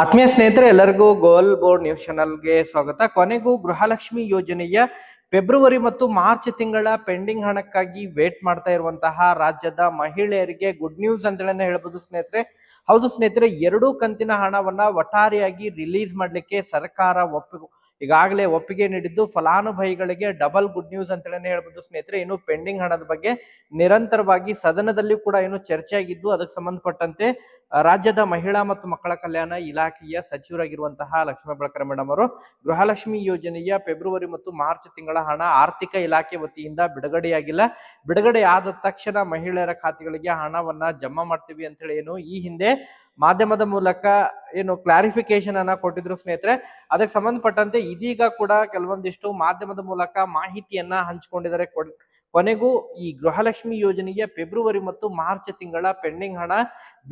ಆತ್ಮೀಯ ಸ್ನೇಹಿತರೆ, ಎಲ್ಲರಿಗೂ ಗೋಲ್ ಬೋರ್ಡ್ ನ್ಯೂಸ್ ಚಾನಲ್ಗೆ ಸ್ವಾಗತ. ಕೊನೆಗೂ ಗೃಹಲಕ್ಷ್ಮಿ ಯೋಜನೆಯ ಫೆಬ್ರವರಿ ಮತ್ತು ಮಾರ್ಚ್ ತಿಂಗಳ ಪೆಂಡಿಂಗ್ ಹಣಕ್ಕಾಗಿ ವೇಟ್ ಮಾಡ್ತಾ ಇರುವಂತಹ ರಾಜ್ಯದ ಮಹಿಳೆಯರಿಗೆ ಗುಡ್ ನ್ಯೂಸ್ ಅಂತೇಳಿ ಹೇಳ್ಬೋದು ಸ್ನೇಹಿತರೆ. ಹೌದು ಸ್ನೇಹಿತರೆ, ಎರಡು ಕಂತಿನ ಹಣವನ್ನ ಒಟ್ಟಾರೆಯಾಗಿ ರಿಲೀಸ್ ಮಾಡಲಿಕ್ಕೆ ಸರ್ಕಾರ ಒಪ್ಪಿಗೆ ಈಗಾಗಲೇ ಒಪ್ಪಿಗೆ ನೀಡಿದ್ದು ಫಲಾನುಭವಿಗಳಿಗೆ ಡಬಲ್ ಗುಡ್ ನ್ಯೂಸ್ ಅಂತೇಳಿ ಹೇಳ್ಬೋದು ಸ್ನೇಹಿತರೆ. ಇನ್ನು ಪೆಂಡಿಂಗ್ ಹಣದ ಬಗ್ಗೆ ನಿರಂತರವಾಗಿ ಸದನದಲ್ಲಿ ಕೂಡ ಏನು ಚರ್ಚೆ ಆಗಿದ್ದು ಅದಕ್ಕೆ ಸಂಬಂಧಪಟ್ಟಂತೆ ರಾಜ್ಯದ ಮಹಿಳಾ ಮತ್ತು ಮಕ್ಕಳ ಕಲ್ಯಾಣ ಇಲಾಖೆಯ ಸಚಿವರಾಗಿರುವಂತಹ ಲಕ್ಷ್ಮೀ ಬಳಕರ ಮೇಡಮ್ ಅವರು ಗೃಹಲಕ್ಷ್ಮಿ ಯೋಜನೆಯ ಫೆಬ್ರವರಿ ಮತ್ತು ಮಾರ್ಚ್ ತಿಂಗಳ ಹಣ ಆರ್ಥಿಕ ಇಲಾಖೆ ವತಿಯಿಂದ ಬಿಡುಗಡೆಯಾಗಿಲ್ಲ. ಬಿಡುಗಡೆ ಆದ ತಕ್ಷಣ ಮಹಿಳೆಯರ ಖಾತೆಗಳಿಗೆ ಹಣವನ್ನ ಜಮಾ ಮಾಡ್ತೀವಿ ಅಂತ ಹೇಳಿ ಏನು ಈ ಹಿಂದೆ ಮಾಧ್ಯಮದ ಮೂಲಕ ಏನು ಕ್ಲಾರಿಫಿಕೇಶನ್ ಅನ್ನ ಕೊಟ್ಟಿದ್ರು ಸ್ನೇಹಿತರೆ. ಅದಕ್ಕೆ ಸಂಬಂಧಪಟ್ಟಂತೆ ಇದೀಗ ಕೂಡ ಕೆಲವೊಂದಿಷ್ಟು ಮಾಧ್ಯಮದ ಮೂಲಕ ಮಾಹಿತಿಯನ್ನ ಹಂಚಿಕೊಂಡಿದ್ದಾರೆ ಕೊಡ್- ಕೊನೆಗೂ ಈ ಗೃಹಲಕ್ಷ್ಮಿ ಯೋಜನೆಯ ಫೆಬ್ರವರಿ ಮತ್ತು ಮಾರ್ಚ್ ತಿಂಗಳ ಪೆಂಡಿಂಗ್ ಹಣ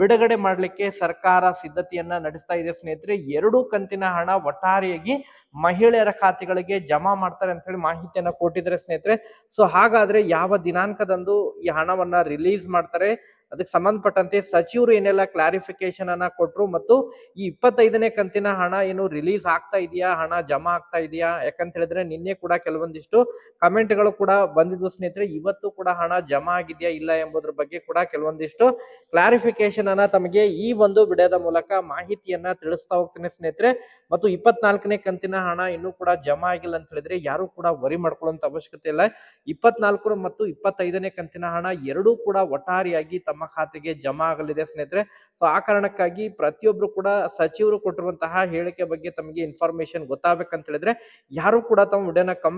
ಬಿಡುಗಡೆ ಮಾಡಲಿಕ್ಕೆ ಸರ್ಕಾರ ಸಿದ್ಧತೆಯನ್ನ ನಡೆಸ್ತಾ ಇದೆ ಸ್ನೇಹಿತರೆ. ಎರಡು ಕಂತಿನ ಹಣ ಒಟ್ಟಾರೆಯಾಗಿ ಮಹಿಳೆಯರ ಖಾತೆಗಳಿಗೆ ಜಮಾ ಮಾಡ್ತಾರೆ ಅಂತ ಹೇಳಿ ಮಾಹಿತಿಯನ್ನ ಕೊಟ್ಟಿದ್ದಾರೆ ಸ್ನೇಹಿತರೆ. ಸೊ ಹಾಗಾದ್ರೆ ಯಾವ ದಿನಾಂಕದಂದು ಈ ಹಣವನ್ನ ರಿಲೀಸ್ ಮಾಡ್ತಾರೆ? ಅದಕ್ಕೆ ಸಂಬಂಧಪಟ್ಟಂತೆ ಸಚಿವರು ಏನೆಲ್ಲ ಕ್ಲಾರಿಫಿಕೇಶನ್ ಅನ್ನ ಕೊಟ್ರು ಮತ್ತು ಈ ಇಪ್ಪತ್ತೈದನೇ ಕಂತಿನ ಹಣ ಏನು ರಿಲೀಸ್ ಆಗ್ತಾ ಇದೆಯಾ? ಹಣ ಜಮಾ ಆಗ್ತಾ ಇದೆಯಾ? ಯಾಕಂತ ಹೇಳಿದ್ರೆ ನಿನ್ನೆ ಕೂಡ ಕೆಲವೊಂದಿಷ್ಟು ಕಮೆಂಟ್ಗಳು ಕೂಡ ಬಂದಿದ್ವು ಸ್ನೇಹಿತರೆ. ಇವತ್ತು ಕೂಡ ಹಣ ಜಮಾ ಆಗಿದೆಯಾ ಇಲ್ಲ ಎಂಬುದ್ರ ಬಗ್ಗೆ ಕೂಡ ಕೆಲವೊಂದಿಷ್ಟು ಕ್ಲಾರಿಫಿಕೇಶನ್ ಅನ್ನ ತಮಗೆ ಈ ಒಂದು ವಿಡಿಯೋದ ಮೂಲಕ ಮಾಹಿತಿಯನ್ನ ತಿಳಿಸ್ತಾ ಹೋಗ್ತೇನೆ ಸ್ನೇಹಿತರೆ. ಮತ್ತು ಇಪ್ಪತ್ನಾಲ್ಕನೇ ಕಂತಿನ ಹಣ ಇನ್ನೂ ಕೂಡ ಜಮಾ ಆಗಿಲ್ಲ ಅಂತ ಹೇಳಿದ್ರೆ ಯಾರು ಕೂಡ ವರಿ ಮಾಡ್ಕೊಳ್ಳುವಂತ ಅವಶ್ಯಕತೆ ಇಲ್ಲ. ಇಪ್ಪತ್ನಾಲ್ಕು ಮತ್ತು ಇಪ್ಪತ್ತೈದನೇ ಕಂತಿನ ಹಣ ಎರಡೂ ಕೂಡ ಒಟ್ಟಾರಿಯಾಗಿ ತಮ್ಮ ಖಾತೆಗೆ ಜಮಾ ಆಗಲಿದೆ ಸ್ನೇಹಿತರೆ. ಸೊ ಆ ಕಾರಣಕ್ಕಾಗಿ ಪ್ರತಿಯೊಬ್ರು ಕೂಡ ಸಚಿವರು ಕೊಟ್ಟಿರುವಂತಹ ಹೇಳಿಕೆ ಬಗ್ಗೆ ತಮಗೆ ಇನ್ಫಾರ್ಮೇಶನ್ ಗೊತ್ತಾಗಬೇಕಂತ ಹೇಳಿದ್ರೆ ಯಾರು ಕೂಡ ತಮ್ಮ ವಿಡಿಯೋನ ಕಂ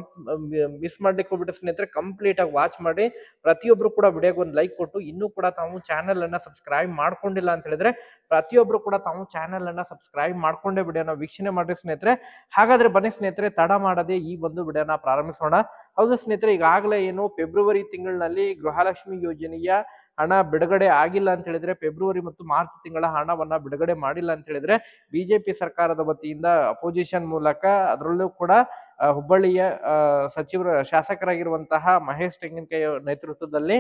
ಮಿಸ್ ಮಾಡ್ಲಿಕ್ಕೆ ಹೋಗ್ಬಿಟ್ಟು ಸ್ನೇಹಿತರೆ ಕಂಪ್ಲೀಟ್ ಆಗಿ ವಾಚ್ ಮಾಡಿ, ಪ್ರತಿಯೊಬ್ರು ಕೂಡ ವಿಡಿಯೋಗೆ ಒಂದು ಲೈಕ್ ಕೊಟ್ಟು, ಇನ್ನೂ ಕೂಡ ತಾವು ಚಾನೆಲ್ ಅನ್ನ ಸಬ್ಸ್ಕ್ರೈಬ್ ಮಾಡ್ಕೊಂಡಿಲ್ಲ ಅಂತ ಹೇಳಿದ್ರೆ, ಪ್ರತಿಯೊಬ್ರು ಕೂಡ ತಾವು ಚಾನೆಲ್ ಅನ್ನ ಸಬ್ಸ್ಕ್ರೈಬ್ ಮಾಡ್ಕೊಂಡೇ ವಿಡಿಯೋನ ವೀಕ್ಷಣೆ ಮಾಡಿ ಸ್ನೇಹಿತರೆ. ಹಾಗಾದ್ರೆ ಬನ್ನಿ ಸ್ನೇಹಿತರೆ, ತಡ ಮಾಡದೆ ಈ ಒಂದು ವಿಡಿಯೋನ ಪ್ರಾರಂಭಿಸೋಣ. ಹೌದು ಸ್ನೇಹಿತರೆ, ಈಗಾಗಲೇ ಏನು ಫೆಬ್ರವರಿ ತಿಂಗಳಿನಲ್ಲಿ ಗೃಹಲಕ್ಷ್ಮಿ ಯೋಜನೆಯ ಹಣ ಬಿಡುಗಡೆ ಆಗಿಲ್ಲ ಅಂತ ಹೇಳಿದ್ರೆ ಫೆಬ್ರವರಿ ಮತ್ತು ಮಾರ್ಚ್ ತಿಂಗಳ ಹಣವನ್ನ ಬಿಡುಗಡೆ ಮಾಡಿಲ್ಲ ಅಂತ ಹೇಳಿದ್ರೆ ಬಿಜೆಪಿ ಸರ್ಕಾರದ ವತಿಯಿಂದ ಅಪೋಸಿಷನ್ ಮೂಲಕ ಅದರಲ್ಲೂ ಕೂಡ ಹುಬ್ಬಳ್ಳಿಯ ಸಚಿವರ, ಶಾಸಕರಾಗಿರುವಂತಹ ಮಹೇಶ್ ತೆಂಗಿನಕಾಯಿ ನೇತೃತ್ವದಲ್ಲಿ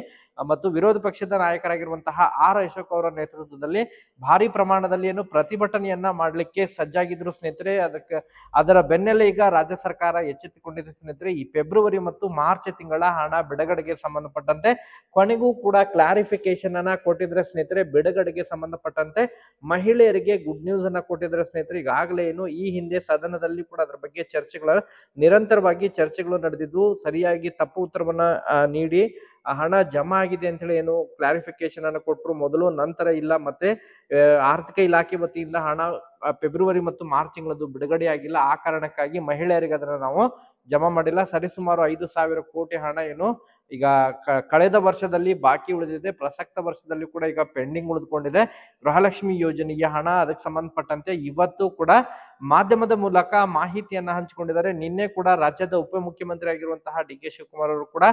ಮತ್ತು ವಿರೋಧ ಪಕ್ಷದ ನಾಯಕರಾಗಿರುವಂತಹ ಆರ್ ಅಶೋಕ್ ಅವರ ನೇತೃತ್ವದಲ್ಲಿ ಭಾರಿ ಪ್ರಮಾಣದಲ್ಲಿ ಏನು ಪ್ರತಿಭಟನೆಯನ್ನ ಮಾಡಲಿಕ್ಕೆ ಸಜ್ಜಾಗಿದ್ರು ಸ್ನೇಹಿತರೆ. ಅದಕ್ಕೆ ಅದರ ಬೆನ್ನಲ್ಲೇ ಈಗ ರಾಜ್ಯ ಸರ್ಕಾರ ಎಚ್ಚೆತ್ತುಕೊಂಡಿದೆ ಸ್ನೇಹಿತರೆ. ಈ ಫೆಬ್ರವರಿ ಮತ್ತು ಮಾರ್ಚ್ ತಿಂಗಳ ಹಣ ಬಿಡುಗಡೆಗೆ ಸಂಬಂಧಪಟ್ಟಂತೆ ಕೊನೆಗೂ ಕೂಡ ಕ್ಲಾರಿಫಿಕೇಶನ್ ಅನ್ನ ಕೊಟ್ಟಿದ್ರೆ ಸ್ನೇಹಿತರೆ, ಬಿಡುಗಡೆಗೆ ಸಂಬಂಧಪಟ್ಟಂತೆ ಮಹಿಳೆಯರಿಗೆ ಗುಡ್ ನ್ಯೂಸ್ ಅನ್ನ ಕೊಟ್ಟಿದ್ರೆ ಸ್ನೇಹಿತರೆ, ಈಗಾಗಲೇ ಏನು ಈ ಹಿಂದೆ ಸದನದಲ್ಲಿ ಕೂಡ ಅದ್ರ ಬಗ್ಗೆ ಚರ್ಚೆಗಳ ನಿರಂತರವಾಗಿ ಚರ್ಚೆಗಳು ನಡೆದಿದ್ದು ಸರಿಯಾಗಿ ತಪ್ಪು ಉತ್ತರವನ್ನ ನೀಡಿ ಹಣ ಜಮಾ ಆಗಿದೆ ಅಂತ ಹೇಳಿ ಏನು ಕ್ಲಾರಿಫಿಕೇಶನ್ ಅನ್ನು ಕೊಟ್ಟರು ಮೊದಲು, ನಂತರ ಇಲ್ಲ ಮತ್ತೆ ಆರ್ಥಿಕ ಇಲಾಖೆ ವತಿಯಿಂದ ಹಣ ಫೆಬ್ರವರಿ ಮತ್ತು ಮಾರ್ಚ್ ತಿಂಗಳದ್ದು ಬಿಡುಗಡೆ ಆಗಿಲ್ಲ. ಆ ಕಾರಣಕ್ಕಾಗಿ ಮಹಿಳೆಯರಿಗೆ ಅದನ್ನ ನಾವು ಜಮಾ ಮಾಡಿಲ್ಲ. ಸರಿಸುಮಾರು ಐದು ಸಾವಿರ ಕೋಟಿ ಹಣ ಏನು ಈಗ ಕಳೆದ ವರ್ಷದಲ್ಲಿ ಬಾಕಿ ಉಳಿದಿದೆ. ಪ್ರಸಕ್ತ ವರ್ಷದಲ್ಲಿ ಕೂಡ ಈಗ ಪೆಂಡಿಂಗ್ ಉಳಿದುಕೊಂಡಿದೆ. ಗೃಹಲಕ್ಷ್ಮಿ ಯೋಜನೆಗೆ ಹಣ, ಅದಕ್ಕೆ ಸಂಬಂಧಪಟ್ಟಂತೆ ಇವತ್ತು ಕೂಡ ಮಾಧ್ಯಮದ ಮೂಲಕ ಮಾಹಿತಿಯನ್ನ ಹಂಚಿಕೊಂಡಿದ್ದಾರೆ. ನಿನ್ನೆ ಕೂಡ ರಾಜ್ಯದ ಉಪಮುಖ್ಯಮಂತ್ರಿ ಆಗಿರುವಂತಹ ಡಿ ಕೆ ಶಿವಕುಮಾರ್ ಅವರು ಕೂಡ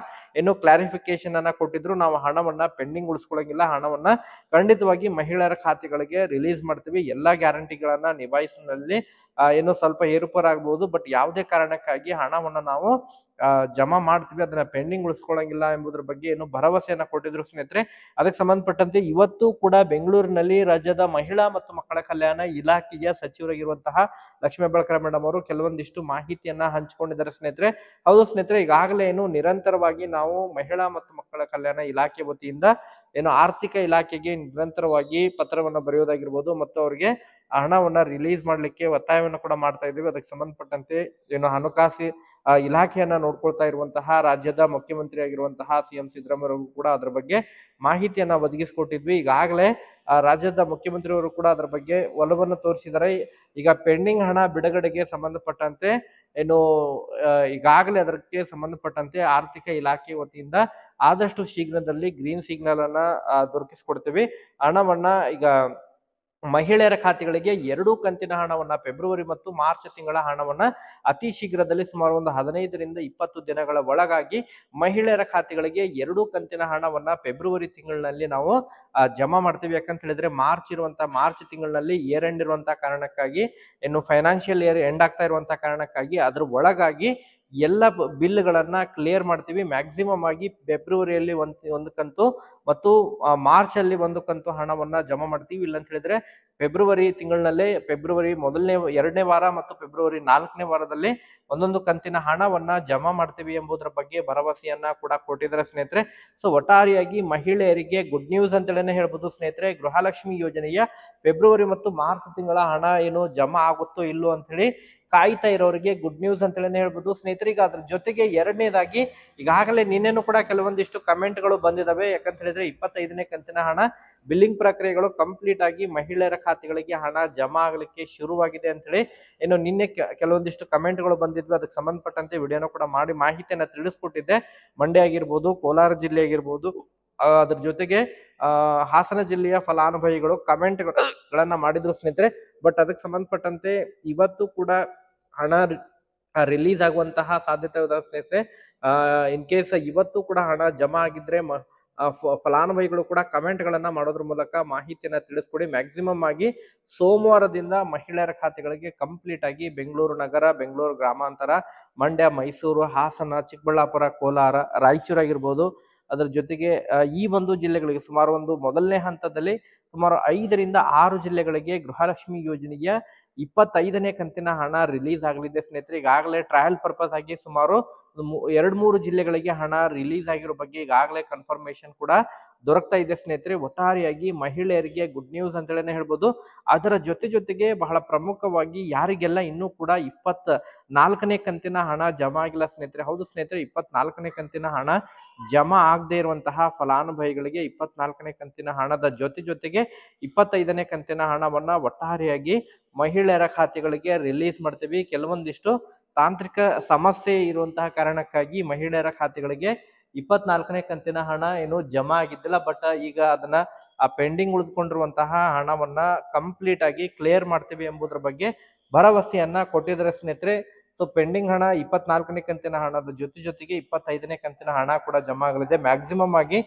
ಏನು ಕ್ಲಾರಿಫಿಕೇಶನ್ ಅನ್ನ ಕೊಟ್ಟಿದ್ರು. ನಾವು ಹಣವನ್ನ ಪೆಂಡಿಂಗ್ ಉಳಿಸ್ಕೊಳಂಗಿಲ್ಲ. ಹಣವನ್ನ ಖಂಡಿತವಾಗಿ ಮಹಿಳೆಯರ ಖಾತೆಗಳಿಗೆ ರಿಲೀಸ್ ಮಾಡ್ತೀವಿ. ಎಲ್ಲಾ ಗ್ಯಾರಂಟಿಗಳನ್ನ ನಿಭಾಯಿಸಿನಲ್ಲಿ ಅಹ್ ಏನು ಸ್ವಲ್ಪ ಏರುಪೇರಾಗಬಹುದು ಬಟ್ ಯಾವುದೇ ಕಾರಣಕ್ಕಾಗಿ ಹಣವನ್ನ ನಾವು ಜಮಾ ಮಾಡ್ತೀವಿ, ಅದನ್ನ ಪೆಂಡಿಂಗ್ ಉಳಿಸ್ಕೊಳಂಗಿಲ್ಲ ಎಂಬುದ್ರ ಬಗ್ಗೆ ಏನು ಭರವಸೆಯನ್ನ ಕೊಟ್ಟಿದ್ರು ಸ್ನೇಹಿತರೆ. ಅದಕ್ಕೆ ಸಂಬಂಧಪಟ್ಟಂತೆ ಇವತ್ತು ಕೂಡ ಬೆಂಗಳೂರಿನಲ್ಲಿ ರಾಜ್ಯದ ಮಹಿಳಾ ಮತ್ತು ಮಕ್ಕಳ ಕಲ್ಯಾಣ ಇಲಾಖೆಯ ಸಚಿವರಾಗಿರುವಂತಹ ಲಕ್ಷ್ಮೀ ಬಳಕರ ಮೇಡಮ್ ಅವರು ಕೆಲವೊಂದಿಷ್ಟು ಮಾಹಿತಿಯನ್ನ ಹಂಚಿಕೊಂಡಿದ್ದಾರೆ ಸ್ನೇಹಿತರೆ. ಹೌದು ಸ್ನೇಹಿತರೆ, ಈಗಾಗಲೇ ಏನು ನಿರಂತರವಾಗಿ ನಾವು ಮಹಿಳಾ ಮತ್ತು ಮಕ್ಕಳ ಕಲ್ಯಾಣ ಇಲಾಖೆ ವತಿಯಿಂದ, ಏನು ಆರ್ಥಿಕ ಇಲಾಖೆಗೆ ನಿರಂತರವಾಗಿ ಪತ್ರವನ್ನು ಬರೆಯೋದಾಗಿರ್ಬೋದು ಮತ್ತು ಅವರಿಗೆ ಹಣವನ್ನ ರಿಲೀಸ್ ಮಾಡ್ಲಿಕ್ಕೆ ಒತ್ತಾಯವನ್ನು ಕೂಡ ಮಾಡ್ತಾ ಇದ್ದೀವಿ. ಅದಕ್ಕೆ ಸಂಬಂಧಪಟ್ಟಂತೆ ಏನು ಹಣಕಾಸು ಆ, ಇಲಾಖೆಯನ್ನ ನೋಡ್ಕೊಳ್ತಾ ಇರುವಂತಹ ರಾಜ್ಯದ ಮುಖ್ಯಮಂತ್ರಿ ಆಗಿರುವಂತಹ ಸಿ ಎಂ ಸಿದ್ದರಾಮಯ್ಯ ಕೂಡ ಅದ್ರ ಬಗ್ಗೆ ಮಾಹಿತಿಯನ್ನ ಒದಗಿಸ್ಕೊಟ್ಟಿದ್ವಿ. ಈಗಾಗಲೇ ಆ, ರಾಜ್ಯದ ಮುಖ್ಯಮಂತ್ರಿಯವರು ಕೂಡ ಅದ್ರ ಬಗ್ಗೆ ಒಲವನ್ನು ತೋರಿಸಿದರೆ ಈಗ ಪೆಂಡಿಂಗ್ ಹಣ ಬಿಡುಗಡೆಗೆ ಸಂಬಂಧಪಟ್ಟಂತೆ ಏನು ಆ, ಈಗಾಗಲೇ ಅದಕ್ಕೆ ಸಂಬಂಧಪಟ್ಟಂತೆ ಆರ್ಥಿಕ ಇಲಾಖೆ ವತಿಯಿಂದ ಆದಷ್ಟು ಶೀಘ್ರದಲ್ಲಿ ಗ್ರೀನ್ ಸಿಗ್ನಲ್ ಅನ್ನ ದೊರಕಿಸ್ಕೊಡ್ತೀವಿ. ಹಣವನ್ನ ಈಗ ಮಹಿಳೆಯರ ಖಾತೆಗಳಿಗೆ ಎರಡು ಕಂತಿನ ಹಣವನ್ನ ಫೆಬ್ರವರಿ ಮತ್ತು ಮಾರ್ಚ್ ತಿಂಗಳ ಹಣವನ್ನ ಅತಿ ಶೀಘ್ರದಲ್ಲಿ ಸುಮಾರು ಒಂದು ಹದಿನೈದರಿಂದ ಇಪ್ಪತ್ತು ದಿನಗಳ ಒಳಗಾಗಿ ಮಹಿಳೆಯರ ಖಾತೆಗಳಿಗೆ ಎರಡು ಕಂತಿನ ಹಣವನ್ನ ಫೆಬ್ರವರಿ ತಿಂಗಳಿನಲ್ಲಿ ನಾವು ಜಮಾ ಮಾಡ್ತೀವಿ. ಯಾಕಂತ ಹೇಳಿದ್ರೆ ಮಾರ್ಚ್ ಇರುವಂತಹ ಮಾರ್ಚ್ ತಿಂಗಳಿನಲ್ಲಿ ಇಯರ್ ಎಂಡ್ ಇರುವಂತಹ ಕಾರಣಕ್ಕಾಗಿ, ಇನ್ನು ಫೈನಾನ್ಷಿಯಲ್ ಇಯರ್ ಎಂಡ್ ಆಗ್ತಾ ಇರುವಂತಹ ಕಾರಣಕ್ಕಾಗಿ, ಅದ್ರ ಒಳಗಾಗಿ ಎಲ್ಲ ಬಿಲ್ಗಳನ್ನ ಕ್ಲಿಯರ್ ಮಾಡ್ತೀವಿ. ಮ್ಯಾಕ್ಸಿಮಮ್ ಆಗಿ ಫೆಬ್ರವರಿಯಲ್ಲಿ ಒಂದು ಒಂದು ಕಂತು ಮತ್ತು ಆ, ಮಾರ್ಚ್ ಅಲ್ಲಿ ಒಂದು ಕಂತು ಹಣವನ್ನ ಜಮಾ ಮಾಡ್ತೀವಿ. ಇಲ್ಲ ಅಂತ ಹೇಳಿದ್ರೆ ಫೆಬ್ರವರಿ ತಿಂಗಳಿನಲ್ಲೇ ಫೆಬ್ರವರಿ ಮೊದಲನೇ ಎರಡನೇ ವಾರ ಮತ್ತು ಫೆಬ್ರವರಿ ನಾಲ್ಕನೇ ವಾರದಲ್ಲಿ ಒಂದೊಂದು ಕಂತಿನ ಹಣವನ್ನ ಜಮಾ ಮಾಡ್ತೀವಿ ಎಂಬುದರ ಬಗ್ಗೆ ಭರವಸೆಯನ್ನ ಕೂಡ ಕೊಟ್ಟಿದ್ದಾರೆ ಸ್ನೇಹಿತರೆ. ಸೊ ಒಟ್ಟಾರೆಯಾಗಿ ಮಹಿಳೆಯರಿಗೆ ಗುಡ್ ನ್ಯೂಸ್ ಅಂತೇಳಿನೇ ಹೇಳ್ಬೋದು ಸ್ನೇಹಿತರೆ. ಗೃಹಲಕ್ಷ್ಮಿ ಯೋಜನೆಯ ಫೆಬ್ರವರಿ ಮತ್ತು ಮಾರ್ಚ್ ತಿಂಗಳ ಹಣ ಏನು ಜಮಾ ಆಗುತ್ತೋ ಇಲ್ಲೋ ಅಂತ ಹೇಳಿ ಕಾಯ್ತಾ ಇರೋರಿಗೆ ಗುಡ್ ನ್ಯೂಸ್ ಅಂತೇಳಿ ಹೇಳ್ಬೋದು. ಸ್ನೇಹಿತರಿಗೆ ಅದ್ರ ಜೊತೆಗೆ ಎರಡನೇದಾಗಿ ಈಗಾಗಲೇ ನಿನ್ನೆನೂ ಕೂಡ ಕೆಲವೊಂದಿಷ್ಟು ಕಮೆಂಟ್ಗಳು ಬಂದಿದಾವೆ. ಯಾಕಂತ ಹೇಳಿದ್ರೆ ಇಪ್ಪತ್ತೈದನೇ ಕಂತಿನ ಹಣ ಬಿಲ್ಲಿಂಗ್ ಪ್ರಕ್ರಿಯೆಗಳು ಕಂಪ್ಲೀಟ್ ಆಗಿ ಮಹಿಳೆಯರ ಖಾತೆಗಳಿಗೆ ಹಣ ಜಮಾ ಆಗಲಿಕ್ಕೆ ಶುರುವಾಗಿದೆ ಅಂತ ಹೇಳಿ ಏನು ನಿನ್ನೆ ಕೆ- ಕೆಲವೊಂದಿಷ್ಟು ಕಮೆಂಟ್ಗಳು ಬಂದಿದ್ವು. ಅದಕ್ಕೆ ಸಂಬಂಧಪಟ್ಟಂತೆ ವಿಡಿಯೋನ ಕೂಡ ಮಾಡಿ ಮಾಹಿತಿಯನ್ನ ತಿಳಿಸ್ಕೊಟ್ಟಿದ್ದೆ. ಮಂಡ್ಯ ಆಗಿರ್ಬೋದು, ಕೋಲಾರ ಜಿಲ್ಲೆ ಆಗಿರ್ಬೋದು ಅದ್ರ ಜೊತೆಗೆ ಹಾಸನ ಜಿಲ್ಲೆಯ ಫಲಾನುಭವಿಗಳು ಕಮೆಂಟ್ಗಳನ್ನ ಮಾಡಿದ್ರು ಸ್ನೇಹಿತರೆ. ಬಟ್ ಅದಕ್ಕೆ ಸಂಬಂಧಪಟ್ಟಂತೆ ಇವತ್ತು ಕೂಡ ಹಣ ರಿಲೀಸ್ ಆಗುವಂತಹ ಸಾಧ್ಯತೆ ಸ್ನೇಹಿತರೆ. ಇನ್ ಕೇಸ್ ಇವತ್ತು ಕೂಡ ಹಣ ಜಮಾ ಆಗಿದ್ರೆ ಫಲಾನುಭವಿಗಳು ಕೂಡ ಕಮೆಂಟ್ ಗಳನ್ನ ಮಾಡೋದ್ರ ಮೂಲಕ ಮಾಹಿತಿಯನ್ನ ತಿಳಿಸ್ಕೊಡಿ. ಮ್ಯಾಕ್ಸಿಮಮ್ ಆಗಿ ಸೋಮವಾರದಿಂದ ಮಹಿಳೆಯರ ಖಾತೆಗಳಿಗೆ ಕಂಪ್ಲೀಟ್ ಆಗಿ ಬೆಂಗಳೂರು ನಗರ, ಬೆಂಗಳೂರು ಗ್ರಾಮಾಂತರ, ಮಂಡ್ಯ, ಮೈಸೂರು, ಹಾಸನ, ಚಿಕ್ಕಬಳ್ಳಾಪುರ, ಕೋಲಾರ ರಾಯಚೂರು ಆಗಿರ್ಬೋದು ಅದರ ಜೊತೆಗೆ ಈ ಒಂದು ಜಿಲ್ಲೆಗಳಿಗೆ ಸುಮಾರು ಒಂದು ಮೊದಲನೇ ಹಂತದಲ್ಲಿ ಸುಮಾರು ಐದರಿಂದ ಆರು ಜಿಲ್ಲೆಗಳಿಗೆ ಗೃಹಲಕ್ಷ್ಮಿ ಯೋಜನೆಯ ಇಪ್ಪತ್ತೈದನೇ ಕಂತಿನ ಹಣ ರಿಲೀಸ್ ಆಗಲಿದೆ ಸ್ನೇಹಿತರೆ. ಈಗಾಗಲೇ ಟ್ರಯಲ್ ಪರ್ಪಸ್ ಆಗಿ ಸುಮಾರು ಎರಡ್ ಮೂರು ಜಿಲ್ಲೆಗಳಿಗೆ ಹಣ ರಿಲೀಸ್ ಆಗಿರೋ ಬಗ್ಗೆ ಈಗಾಗಲೇ ಕನ್ಫರ್ಮೇಶನ್ ಕೂಡ ದೊರಕ್ತಾ ಇದೆ ಸ್ನೇಹಿತರೆ. ಒಟ್ಟಾರೆಯಾಗಿ ಮಹಿಳೆಯರಿಗೆ ಗುಡ್ ನ್ಯೂಸ್ ಅಂತ ಹೇಳಿ ಹೇಳ್ಬೋದು. ಅದರ ಜೊತೆ ಜೊತೆಗೆ ಬಹಳ ಪ್ರಮುಖವಾಗಿ ಯಾರಿಗೆಲ್ಲ ಇನ್ನೂ ಕೂಡ ಇಪ್ಪತ್ ನಾಲ್ಕನೇ ಕಂತಿನ ಹಣ ಜಮಾ ಆಗಿಲ್ಲ ಸ್ನೇಹಿತರೆ. ಹೌದು ಸ್ನೇಹಿತರೆ, ಇಪ್ಪತ್ನಾಲ್ಕನೇ ಕಂತಿನ ಹಣ ಜಮಾ ಆಗದೆ ಇರುವಂತಹ ಫಲಾನುಭವಿಗಳಿಗೆ ಇಪ್ಪತ್ನಾಲ್ಕನೇ ಕಂತಿನ ಹಣದ ಜೊತೆ ಜೊತೆಗೆ ಇಪ್ಪತ್ತೈದನೇ ಕಂತಿನ ಹಣವನ್ನ ಒಟ್ಟಾರೆಯಾಗಿ ಮಹಿಳೆಯರ ಖಾತೆಗಳಿಗೆ ರಿಲೀಸ್ ಮಾಡ್ತೀವಿ. ಕೆಲವೊಂದಿಷ್ಟು ತಾಂತ್ರಿಕ ಸಮಸ್ಯೆ ಇರುವಂತಹ ಕಾರಣಕ್ಕಾಗಿ ಮಹಿಳೆಯರ ಖಾತೆಗಳಿಗೆ ಇಪ್ಪತ್ನಾಲ್ಕನೇ ಕಂತಿನ ಹಣ ಏನು ಜಮಾ ಆಗಿದ್ದಿಲ್ಲ, ಬಟ್ ಈಗ ಅದನ್ನ ಆ ಪೆಂಡಿಂಗ್ ಉಳಿದುಕೊಂಡಿರುವಂತಹ ಹಣವನ್ನ ಕಂಪ್ಲೀಟ್ ಆಗಿ ಕ್ಲಿಯರ್ ಮಾಡ್ತೀವಿ ಎಂಬುದರ ಬಗ್ಗೆ ಭರವಸೆಯನ್ನ ಕೊಟ್ಟಿದ್ದಾರೆ ಸ್ನೇಹಿತರೆ. ಸೊ ಪೆಂಡಿಂಗ್ ಹಣ ಇಪ್ಪತ್ನಾಲ್ಕನೇ ಕಂತಿನ ಹಣದ ಜೊತೆ ಜೊತೆಗೆ ಇಪ್ಪತ್ತೈದನೇ ಕಂತಿನ ಹಣ ಕೂಡ ಜಮಾ ಆಗಲಿದೆ. ಮ್ಯಾಕ್ಸಿಮಮ್ ಆಗಿ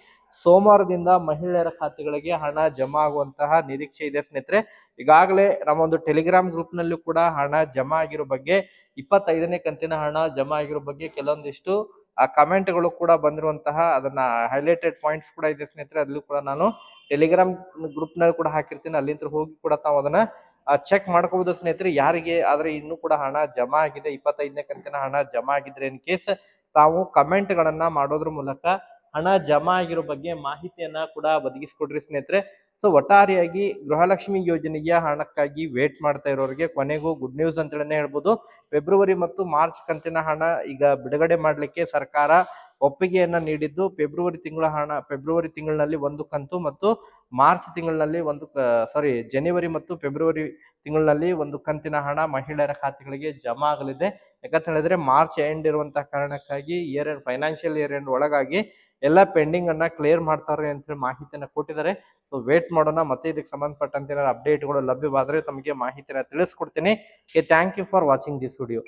ಸೋಮವಾರದಿಂದ ಮಹಿಳೆಯರ ಖಾತೆಗಳಿಗೆ ಹಣ ಜಮಾ ಆಗುವಂತಹ ನಿರೀಕ್ಷೆ ಇದೆ ಸ್ನೇಹಿತರೆ. ಈಗಾಗಲೇ ನಮ್ಮ ಒಂದು ಟೆಲಿಗ್ರಾಮ್ ಗ್ರೂಪ್ ನಲ್ಲೂ ಕೂಡ ಹಣ ಜಮಾ ಆಗಿರೋ ಬಗ್ಗೆ, ಇಪ್ಪತ್ತೈದನೇ ಕಂತಿನ ಹಣ ಜಮಾ ಆಗಿರೋ ಬಗ್ಗೆ ಕೆಲವೊಂದಿಷ್ಟು, ಆ, ಕಮೆಂಟ್ಗಳು ಕೂಡ ಬಂದಿರುವಂತಹ ಅದನ್ನ ಹೈಲೈಟೆಡ್ ಪಾಯಿಂಟ್ಸ್ ಕೂಡ ಇದೆ ಸ್ನೇಹಿತರೆ. ಅಲ್ಲೂ ಕೂಡ ನಾನು ಟೆಲಿಗ್ರಾಮ್ ಗ್ರೂಪ್ನಲ್ಲಿ ಕೂಡ ಹಾಕಿರ್ತೀನಿ. ಅಲ್ಲಿಂದ ಹೋಗಿ ಕೂಡ ತಾವು ಅದನ್ನ ಚೆಕ್ ಮಾಡ್ಕೋಬಹುದು ಸ್ನೇಹಿತರೆ, ಯಾರಿಗೆ ಆದ್ರೆ ಇನ್ನು ಕೂಡ ಹಣ ಜಮಾ ಆಗಿದೆ, ಇಪ್ಪತ್ತೈದನೇ ಕಂತಿನ ಹಣ ಜಮಾ ಆಗಿದ್ರೆ ಇನ್ ಕೇಸ್ ತಾವು ಕಮೆಂಟ್ ಗಳನ್ನ ಮಾಡೋದ್ರ ಮೂಲಕ ಹಣ ಜಮಾ ಆಗಿರೋ ಬಗ್ಗೆ ಮಾಹಿತಿಯನ್ನ ಕೂಡ ಒದಗಿಸ್ಕೊಡ್ರಿ ಸ್ನೇಹಿತರೆ. ಸೊ ಒಟ್ಟಾರೆಯಾಗಿ ಗೃಹಲಕ್ಷ್ಮಿ ಯೋಜನೆಯ ಹಣಕ್ಕಾಗಿ ವೇಟ್ ಮಾಡ್ತಾ ಇರೋರಿಗೆ ಕೊನೆಗೂ ಗುಡ್ ನ್ಯೂಸ್ ಅಂತ ಹೇಳಿ ಹೇಳ್ಬೋದು. ಫೆಬ್ರವರಿ ಮತ್ತು ಮಾರ್ಚ್ ಕಂತಿನ ಹಣ ಈಗ ಬಿಡುಗಡೆ ಮಾಡಲಿಕ್ಕೆ ಸರ್ಕಾರ ಒಪ್ಪಿಗೆಯನ್ನ ನೀಡಿದ್ದು ಫೆಬ್ರವರಿ ತಿಂಗಳ ಹಣ ಫೆಬ್ರವರಿ ತಿಂಗಳಿನಲ್ಲಿ ಒಂದು ಕಂತು ಮತ್ತು ಮಾರ್ಚ್ ತಿಂಗಳಿನಲ್ಲಿ ಒಂದು ಸಾರಿ ಜನವರಿ ಮತ್ತು ಫೆಬ್ರವರಿ ತಿಂಗಳಿನಲ್ಲಿ ಒಂದು ಕಂತಿನ ಹಣ ಮಹಿಳೆಯರ ಖಾತೆಗಳಿಗೆ ಜಮಾ ಆಗಲಿದೆ. ಯಾಕಂತ ಹೇಳಿದ್ರೆ ಮಾರ್ಚ್ ಎಂಡ್ ಇರುವಂತಹ ಕಾರಣಕ್ಕಾಗಿ year end financial year end ಒಳಗಾಗಿ ಎಲ್ಲ ಪೆಂಡಿಂಗ್ ಅನ್ನ ಕ್ಲಿಯರ್ ಮಾಡ್ತಾರೆ ಅಂತ ಮಾಹಿತಿಯನ್ನ ಕೊಟ್ಟಿದ್ದಾರೆ. ಸೊ ವೇಟ್ ಮಾಡೋಣ, ಮತ್ತೆ ಇದಕ್ಕೆ ಸಂಬಂಧಪಟ್ಟಂತೆ ಅಪ್ಡೇಟ್ಗಳು ಲಭ್ಯವಾದರೆ ತಮಗೆ ಮಾಹಿತಿನ ತಿಳಿಸ್ಕೊಡ್ತೀನಿ. Thank you for watching this video